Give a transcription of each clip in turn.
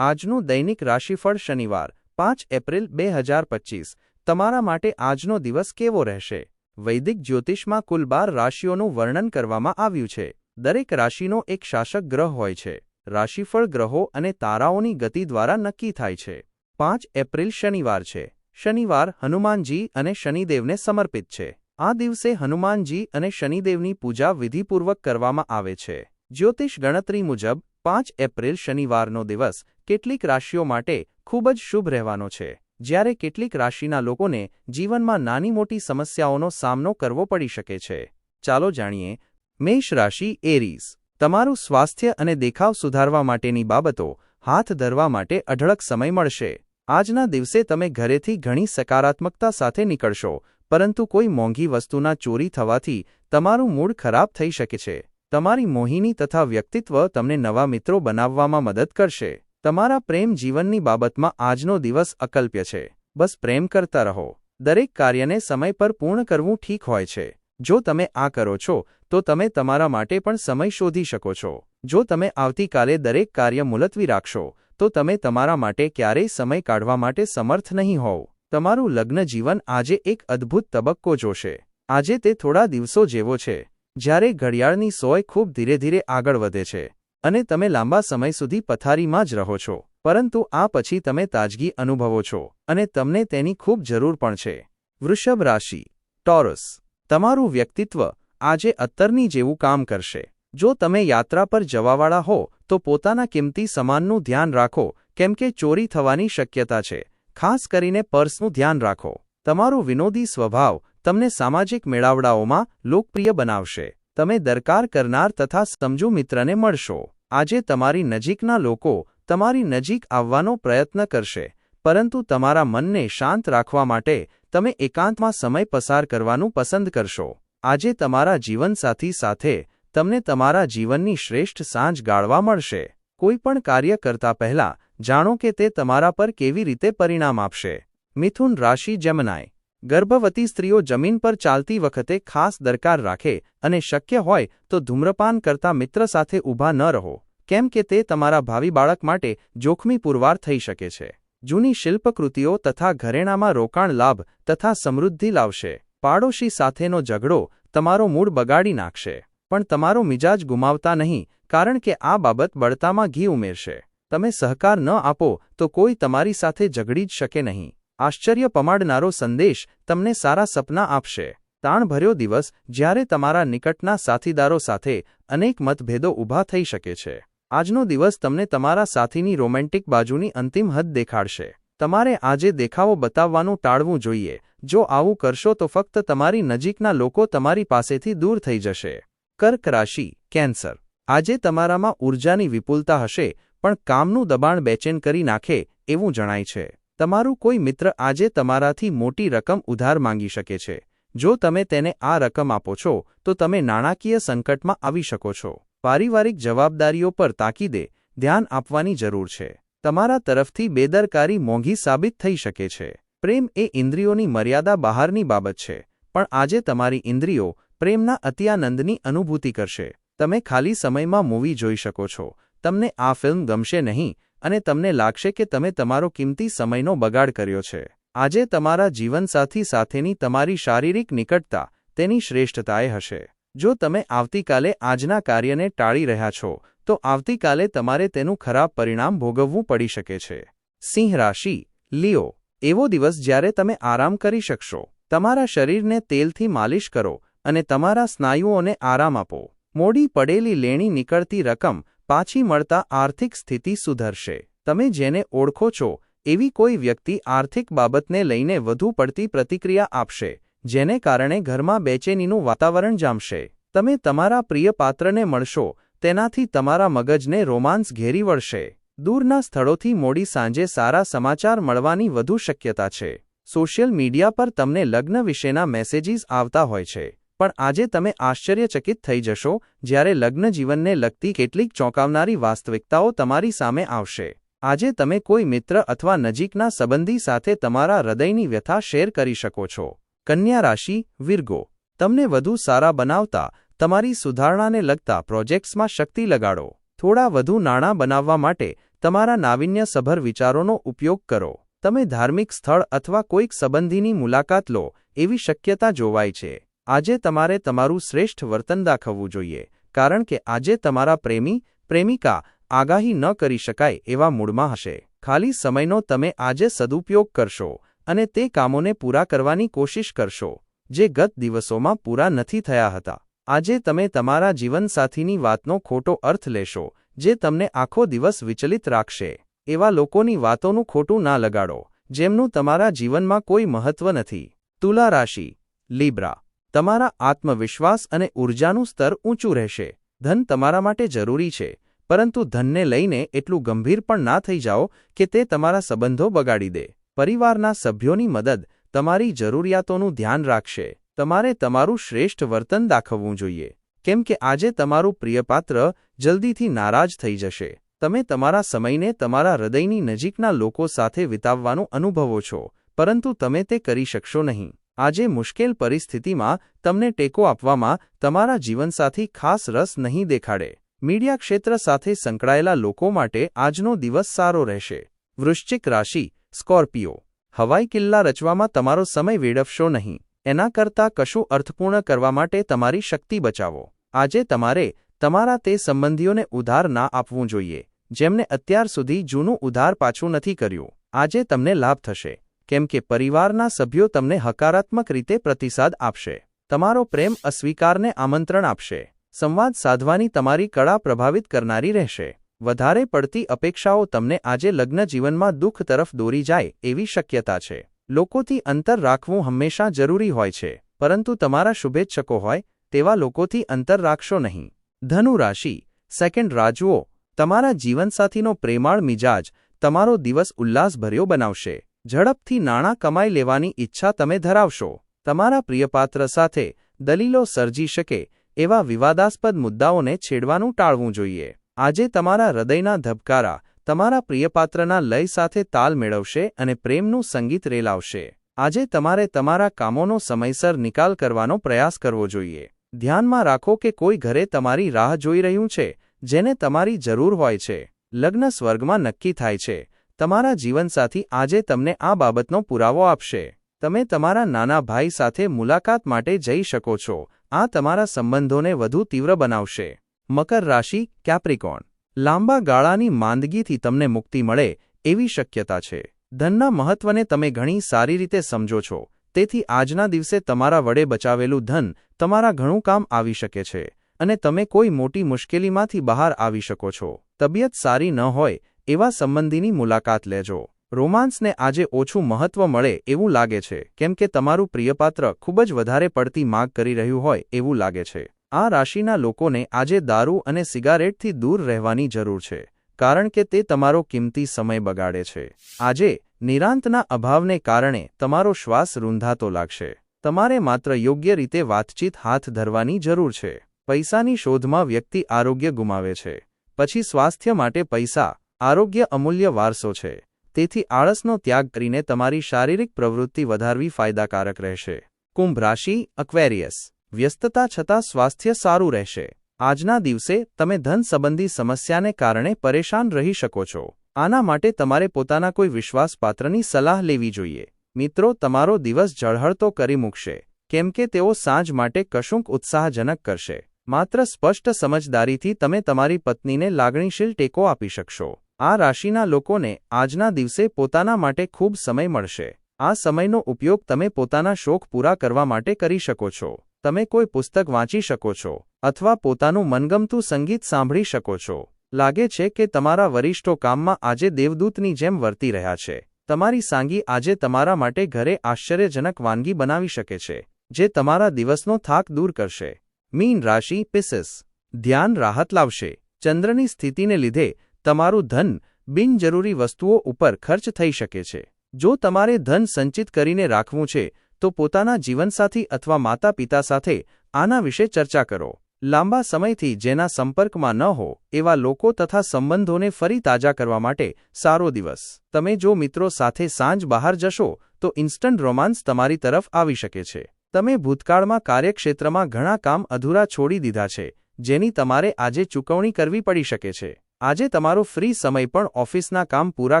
આજનું દૈનિક રાશિફળ શનિવાર, પાંચ એપ્રિલ બે હજાર પચીસ. તમારા માટે આજનો દિવસ કેવો રહેશે? વૈદિક જ્યોતિષમાં કુલ બાર રાશિઓનું વર્ણન કરવામાં આવ્યું છે. દરેક રાશિનો એક શાસક ગ્રહ હોય છે. રાશિફળ ગ્રહો અને તારાઓની ગતિ દ્વારા નક્કી થાય છે. પાંચ એપ્રિલ શનિવાર છે. શનિવાર હનુમાનજી અને શનિદેવને સમર્પિત છે. આ દિવસે હનુમાનજી અને શનિદેવની પૂજા વિધિપૂર્વક કરવામાં આવે છે. જ્યોતિષ ગણતરી મુજબ પાંચ એપ્રિલ શનિવારનો દિવસ કેટલીક રાશિઓ માટે ખૂબ જ શુભ રહેવાનો છે. જ્યારે કેટલીક રાશિના લોકોને જીવનમાં નાની મોટી સમસ્યાઓનો સામનો કરવો પડી શકે છે. ચાલો જાણીએ. મેષ રાશિ એરીઝ તમારું સ્વાસ્થ્ય અને દેખાવ સુધારવા માટેની બાબતો હાથ ધરવા માટે અઢળક સમય મળશે. આજના દિવસે તમે ઘરેથી ઘણી સકારાત્મકતા સાથે નીકળશો, પરંતુ કોઈ મોંઘી વસ્તુના ચોરી થવાથી તમારું મૂડ ખરાબ થઈ શકે છે. તમારી મોહિની તથા વ્યક્તિત્વ તમને નવા મિત્રો બનાવવામાં મદદ કરશે. તમારા પ્રેમ જીવનની બાબતમાં આજનો દિવસ અકલ્પ્ય છે. બસ પ્રેમ કરતા રહો. દરેક કાર્યને સમય પર પૂર્ણ કરવું ઠીક હોય છે. જો તમે આ કરો છો, તો તમે તમારા માટે પણ સમય શોધી શકો છો. જો તમે આવતીકાલે દરેક કાર્ય મુલતવી રાખશો, તો તમે તમારા માટે ક્યારેય સમય કાઢવા માટે સમર્થ નહીં હોવ. તમારું લગ્ન જીવન આજે એક અદ્ભુત તબક્કો જોશે. આજે તે થોડા દિવસો જેવો છે. જ્યારે ઘડિયાળની સોય ખૂબ ધીરે ધીરે આગળ વધે છે અને તમે લાંબા સમય સુધી પથારીમાં જ રહો છો, પરંતુ આ પછી તમે તાજગી અનુભવો છો અને તમને તેની ખૂબ જરૂર પણ છે. વૃષભ રાશિ, ટોરસ, તમારું વ્યક્તિત્વ આજે અત્તરની જેવું કામ કરશે. જો તમે યાત્રા પર જવાવાળા હો, તો પોતાના કિંમતી સામાનનું ધ્યાન રાખો, કેમ કે ચોરી થવાની શક્યતા છે. ખાસ કરીને પર્સનું ધ્યાન રાખો. તમારો વિનોદી સ્વભાવ તમને સામાજિક મેળાવડાઓમાં લોકપ્રિય બનાવશે. તમે દરકાર કરનાર તથા સમજુ મિત્રને મળશો. આજે તમારી નજીકના લોકો તમારી નજીક આવવાનો પ્રયત્ન કરશે, પરંતુ તમારા મનને શાંત રાખવા માટે તમે એકાંતમાં સમય પસાર કરવાનું પસંદ કરશો. આજે તમારા જીવનસાથી સાથે તમને તમારા જીવનની શ્રેષ્ઠ સાંજ ગાળવા મળશે. કોઈપણ કાર્ય કરતા પહેલા જાણો કે તે તમારા પર કેવી રીતે પરિણામ આપશે. મિથુન રાશિ જમનાય. ગર્ભવતી સ્ત્રીઓ જમીન પર ચાલતી વખતે ખાસ દરકાર રાખે અને શક્ય હોય તો ધૂમ્રપાન કરતા મિત્ર સાથે ઊભા ન રહો, કેમ કે તે તમારા ભાવિ બાળક માટે જોખમી પુરવાર થઈ શકે છે. જૂની શિલ્પકૃતિઓ તથા ઘરેણામાં રોકાણ લાભ તથા સમૃદ્ધિ લાવશે. પાડોશી સાથેનો ઝઘડો તમારો મૂડ બગાડી નાખશે, પણ તમારો મિજાજ ગુમાવતા નહીં, કારણ કે આ બાબત બળતામાં ઘી ઉમેરશે. તમે સહકાર ન આપો તો કોઈ તમારી સાથે ઝઘડી જ શકે નહીં. આશ્ચર્ય પમાડનારો સંદેશ તમને સારા સપના આપશે. તાણભર્યો દિવસ જ્યારે તમારા નિકટના સાથીદારો સાથે અનેક મતભેદો ઊભા થઈ શકે છે. આજનો દિવસ તમને તમારા સાથીની રોમેન્ટિક બાજુની અંતિમ હદ દેખાડશે. તમારે આજે દેખાવો બતાવવાનું ટાળવું જોઈએ. જો આવું કરશો તો ફક્ત તમારી નજીકના લોકો તમારી પાસેથી દૂર થઈ જશે. કર્ક રાશિ, કેન્સર. આજે તમારામાં ઊર્જાની વિપુલતા હશે, પણ કામનું દબાણ બેચેન કરી નાખે એવું જણાય છે. તમારું કોઈ મિત્ર આજે તમારાથી મોટી રકમ ઉધાર માંગી શકે છે. જો તમે તેને આ રકમ આપો છો, તો તમે નાણાકીય સંકટમાં આવી શકો છો. પારિવારિક જવાબદારીઓ પર તાકીદે ધ્યાન આપવાની જરૂર છે. તમારા તરફથી બેદરકારી મોંઘી સાબિત થઈ શકે છે. પ્રેમ એ ઇન્દ્રિયોની મર્યાદા બહારની બાબત છે, પણ આજે તમારી ઇન્દ્રિયો પ્રેમના અત્યાનંદની અનુભૂતિ કરશે. તમે ખાલી સમયમાં મૂવી જોઈ શકો છો. તમને આ ફિલ્મ ગમશે નહીં અને તમને લાગશે કે તમે તમારો કિંમતી સમયનો બગાડ કર્યો છે. આજે તમારા જીવનસાથી સાથેની તમારી શારીરિક નિકટતા તેની શ્રેષ્ઠતાએ હશે. જો તમે આવતીકાલે આજના કાર્યને ટાળી રહ્યા છો, તો આવતીકાલે તમારે તેનું ખરાબ પરિણામ ભોગવવું પડી શકે છે. સિંહ રાશિ, લિયો, એવો દિવસ જ્યારે તમે આરામ કરી શકશો. તમારા શરીરને તેલથી માલિશ કરો અને તમારા સ્નાયુઓને આરામ આપો. મોડી પડેલી લેણી નીકળતી રકમ પાછી મળતા આર્થિક સ્થિતિ સુધરશે. તમે જેને ઓળખો છો, એવી કોઈ વ્યક્તિ આર્થિક બાબતને લઈને વધુ પડતી પ્રતિક્રિયા આપશે, જેને કારણે ઘરમાં બેચેનીનું વાતાવરણ જામશે. તમે તમારા પ્રિય પાત્રને મળશો, તેનાથી તમારા મગજને રોમાન્સ ઘેરી વળશે. દૂરના સ્થળોથી મોડી સાંજે સારા સમાચાર મળવાની વધુ શક્યતા છે. સોશિયલ મીડિયા પર તમને લગ્ન વિશેના મેસેજીસ આવતા હોય છે. પણ આજે તમે આશ્ચર્યચકિત થઈ જશો જ્યારે લગ્ન જીવનને લગતી કેટલીક ચોંકાવનારી વાસ્તવિકતાઓ તમારી સામે આવશે. આજે તમે કોઈ મિત્ર અથવા નજીકના સંબંધી સાથે તમારા હૃદયની વ્યથા શેર કરી શકો છો. કન્યા રાશિ, વિર્ગો. તમને વધુ સારા બનાવતા, તમારી સુધારણાને લગતા પ્રોજેક્ટ્સમાં શક્તિ લગાડો. થોડા વધુ નાણાં બનાવવા માટે તમારા નાવિન્યસભર વિચારોનો ઉપયોગ કરો. તમે ધાર્મિક સ્થળ અથવા કોઈક સંબંધીની મુલાકાત લો, એવી શક્યતા જોવાય છે. આજે તમારે તમારું શ્રેષ્ઠ વર્તન દાખવવું જોઈએ, કારણ કે આજે તમારા પ્રેમી, પ્રેમિકા આગાહી ન કરી શકાય એવા મૂડમાં હશે. ખાલી સમયનો તમે આજે સદુપયોગ કરશો અને તે કામોને પૂરા કરવાની કોશિશ કરશો, જે ગત દિવસોમાં પૂરા નથી થયા હતા. આજે તમે તમારા જીવનસાથીની વાતનો ખોટો અર્થ લેશો, જે તમને આખો દિવસ વિચલિત રાખશે. એવા લોકોની વાતોનું ખોટું ના લગાડો, જેમનું તમારા જીવનમાં કોઈ મહત્વ નથી. તુલા રાશિ, લીબ્રા તમારા આત્મવિશ્વાસ અને ઊર્જાનું સ્તર ઊંચું રહેશે. ધન તમારા માટે જરૂરી છે, પરંતુ ધનને લઈને એટલું ગંભીર પણ ના થઈ જાઓ કે તે તમારા સંબંધો બગાડી દે. પરિવારના સભ્યોની મદદ તમારી જરૂરિયાતોનું ધ્યાન રાખશે. તમારે તમારું શ્રેષ્ઠ વર્તન દાખવવું જોઈએ. કેમ કે આજે તમારું પ્રિયપાત્ર જલ્દીથી નારાજ થઈ જશે. તમે તમારા સમયને તમારા હૃદયની નજીકના લોકો સાથે વિતાવવાનું અનુભવો છો, પરંતુ તમે તે કરી શકશો નહીં. આજે મુશ્કેલ પરિસ્થિતિમાં તમને ટેકો આપવામાં તમારા જીવનસાથી ખાસ રસ નહીં દેખાડે. મીડિયા ક્ષેત્ર સાથે સંકળાયેલા લોકો માટે આજનો દિવસ સારો રહેશે. વૃશ્ચિક રાશિ, સ્કોર્પિયો. હવાઈ કિલ્લા રચવામાં તમારો સમય વેડફશો નહીં. એના કરતાં કશું અર્થપૂર્ણ કરવા માટે તમારી શક્તિ બચાવો. આજે તમારે તમારા તે સંબંધીઓને ઉધાર ના આપવું જોઈએ, જેમને અત્યાર સુધી જૂનું ઉધાર પાછું નથી કર્યું. આજે તમને લાભ થશે. કેમ કે પરિવારના સભ્યો તમને હકારાત્મક રીતે પ્રતિસાદ આપશે. તમારો પ્રેમ અસ્વીકારને આમંત્રણ આપશે. સંવાદ સાધવાની તમારી કળા પ્રભાવિત કરનારી રહેશે. વધારે પડતી અપેક્ષાઓ તમને આજે લગ્ન જીવનમાં દુઃખ તરફ દોરી જાય એવી શક્યતા છે. લોકોથી અંતર રાખવું હંમેશા જરૂરી હોય છે, પરંતુ તમારા શુભેચ્છકો હોય તેવા લોકોથી અંતર રાખશો નહીં. ધનુ રાશિ. સેકન્ડ રાજુઓ, તમારા જીવનસાથીનો પ્રેમાળ મિજાજ તમારો દિવસ ઉલ્લાસભર્યો બનાવશે. ઝડપથી નાણાં કમાઈ લેવાની ઈચ્છા તમે ધરાવશો. તમારા પ્રિયપાત્ર સાથે દલીલો સર્જી શકે એવા વિવાદાસ્પદ મુદ્દાઓને છેડવાનું ટાળવું જોઈએ. આજે તમારા હૃદયના ધબકારા તમારા પ્રિયપાત્રના લય સાથે તાલ મેળવશે અને પ્રેમનું સંગીત રેલાવશે. આજે તમારે તમારા કામોનો સમયસર નિકાલ કરવાનો પ્રયાસ કરવો જોઈએ. ધ્યાનમાં રાખો કે કોઈ ઘરે તમારી રાહ જોઈ રહ્યું છે, જેને તમારી જરૂર હોય છે. લગ્ન સ્વર્ગમાં નક્કી થાય છે. તમારા જીવનસાથી આજે તમને આ બાબતનો પુરાવો આપશે. તમે તમારા નાના ભાઈ સાથે મુલાકાત માટે જઈ શકો છો. આ તમારા સંબંધોને વધુ તીવ્ર બનાવશે. મકર રાશિ, કેપ્રિકોન. લાંબા ગાળાની માંદગીથી તમને મુક્તિ મળે એવી શક્યતા છે. ધનના મહત્વને તમે ઘણી સારી રીતે સમજો છો. તેથી આજના દિવસે તમારા વડે બચાવેલું ધન તમારા ઘણું કામ આવી શકે છે અને તમે કોઈ મોટી મુશ્કેલીમાંથી બહાર આવી શકો છો. તબિયત સારી ન હોય એવા સંબંધીની મુલાકાત લેજો. રોમાન્સને આજે ઓછું મહત્વ મળે એવું લાગે છે, કેમ કે તમારું પ્રિયપાત્ર ખૂબ જ વધારે પડતી માગ કરી રહ્યું હોય એવું લાગે છે. આ રાશિના લોકોને આજે દારૂ અને સિગારેટથી દૂર રહેવાની જરૂર છે, કારણ કે તે તમારો કિંમતી સમય બગાડે છે. આજે, નિરાંતના અભાવને કારણે તમારો શ્વાસ રૂંધાતો લાગશે. તમારે માત્ર યોગ્ય રીતે વાતચીત હાથ ધરવાની જરૂર છે. પૈસાની શોધમાં વ્યક્તિ આરોગ્ય ગુમાવે છે. પછી સ્વાસ્થ્ય માટે પૈસા આરોગ્ય અમૂલ્ય વારસો છે. તેથી આળસનો ત્યાગ કરીને તમારી શારીરિક પ્રવૃત્તિ વધારવી ફાયદાકારક રહેશે. કુંભ રાશિ અક્વેરિયસ વ્યસ્તતા છતાં સ્વાસ્થ્ય સારું રહેશે. આજના દિવસે તમે ધન સંબંધી સમસ્યાને કારણે પરેશાન રહી શકો છો. આના માટે તમારે પોતાના કોઈ વિશ્વાસપાત્રની સલાહ લેવી જોઈએ. મિત્રો, તમારો દિવસ ઝળહળતો કરી મૂકશે. કેમ કે તેઓ સાંજ માટે કશુંક ઉત્સાહજનક કરશે. માત્ર સ્પષ્ટ સમજદારીથી તમે તમારી પત્નીને લાગણીશીલ ટેકો આપી શકશો. આ રાશિના લોકોને આજના દિવસે પોતાના માટે ખૂબ સમય મળશે. આ સમયનો ઉપયોગ તમે પોતાના શોખ પૂરા કરવા માટે કરી શકો છો. તમે કોઈ પુસ્તક વાંચી શકો છો અથવા પોતાનું મનગમતું સંગીત સાંભળી શકો છો. લાગે છે કે તમારા વરિષ્ઠો કામમાં આજે દેવદૂતની જેમ વર્તી રહ્યા છે. તમારી સાંગી આજે તમારા માટે ઘરે આશ્ચર્યજનક વાનગી બનાવી શકે છે, જે તમારા દિવસનો થાક દૂર કરશે. મીન રાશિ પિસિસ ધ્યાન રાહત લાવશે. ચંદ્રની સ્થિતિને લીધે તમારું ધન બિનજરૂરી વસ્તુઓ ઉપર ખર્ચ થઈ શકે છે. જો તમારે ધન સંચિત કરીને રાખવું છે, તો પોતાના જીવનસાથી અથવા માતા પિતા સાથે આના વિશે ચર્ચા કરો. લાંબા સમયથી જેના સંપર્કમાં ન હો, એવા લોકો તથા સંબંધોને ફરી તાજા કરવા માટે સારો દિવસ. તમે જો મિત્રો સાથે સાંજ બહાર જશો, તો ઇન્સ્ટન્ટ રોમાન્સ તમારી તરફ આવી શકે છે. તમે ભૂતકાળમાં કાર્યક્ષેત્રમાં ઘણા કામ અધૂરા છોડી દીધા છે, જેની તમારે આજે ચૂકવણી કરવી પડી શકે છે. આજે તમારો ફ્રી સમય પણ ઓફિસના કામ પૂરા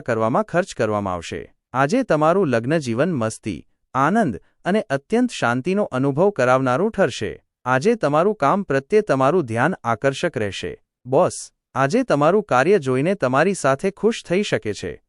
કરવામાં ખર્ચ કરવામાં આવશે. આજે તમારું લગ્નજીવન મસ્તી, આનંદ અને અત્યંત શાંતિનો અનુભવ કરાવનારું ઠરશે. આજે તમારું કામ પ્રત્યે તમારું ધ્યાન આકર્ષક રહેશે. બોસ, આજે તમારું કાર્ય જોઈને તમારી સાથે ખુશ થઈ શકે છે.